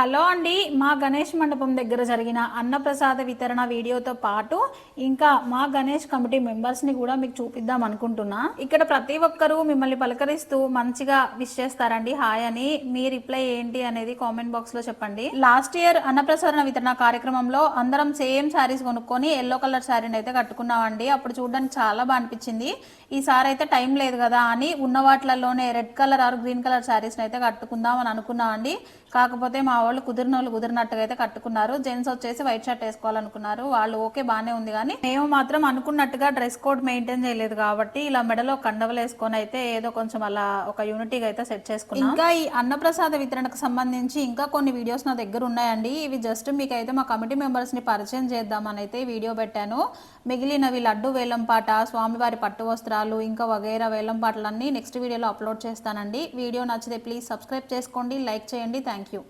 Hello అండి మా గణేష్ మండపం దగ్గర జరిగిన అన్నప్రసాద వితరణ వీడియోతో పాటు ఇంకా మా గణేష్ కమిటీ మెంబర్స్ని కూడా మీకు చూపిద్దాం అనుకుంటున్నా. ఇక్కడ ప్రతి ఒక్కరూ మిమ్మల్ని పలకరిస్తూ మంచిగా విష్ చేస్తారండి. హాయ్ అని మీ రిప్లై ఏంటి అనేది కామెంట్ బాక్స్లో చెప్పండి. లాస్ట్ ఇయర్ అన్నప్రసాదన వితరణ కార్యక్రమంలో అందరం సేమ్ శారీస్ కొనుక్కొని ఎల్లో కలర్ శారీని అయితే కట్టుకున్నామండి. అప్పుడు చూడడానికి చాలా బాగా అనిపించింది. ఈసారి అయితే టైం లేదు కదా అని ఉన్న వాటిలలోనే red colour or green colour శారీస్ని అయితే కట్టుకుందాం అని అనుకున్నామండి. కాకపోతే మా వాళ్ళు కుదిరిన వాళ్ళు కుదిరినట్టుగా అయితే కట్టుకున్నారు. జెంట్స్ వచ్చేసి వైట్ షర్ట్ వేసుకోవాలనుకున్నారు. వాళ్ళు ఓకే బాగానే ఉంది కానీ మేము మాత్రం అనుకున్నట్టుగా డ్రెస్ కోడ్ మెయింటైన్ చేయలేదు కాబట్టి ఇలా మెడలో కండవలు వేసుకొని అయితే ఏదో కొంచెం అలా ఒక యూనిటీగా అయితే సెట్ చేసుకున్నాం. ఇంకా ఈ అన్నప్రసాద వితరణకు సంబంధించి ఇంకా కొన్ని వీడియోస్ నా దగ్గర ఉన్నాయండి. ఇవి జస్ట్ మీకు అయితే మా కమిటీ మెంబర్స్ని పరిచయం చేద్దామని అయితే వీడియో పెట్టాను. మిగిలినవి లడ్డు వేలంపాట స్వామివారి పట్టు వస్త్రాలు ఇంకా వగైరా వేలంపాటలన్నీ నెక్స్ట్ వీడియోలో అప్లోడ్ చేస్తానండి. వీడియో నచ్చితే ప్లీజ్ సబ్స్క్రైబ్ చేసుకోండి లైక్ చేయండి. Thank you.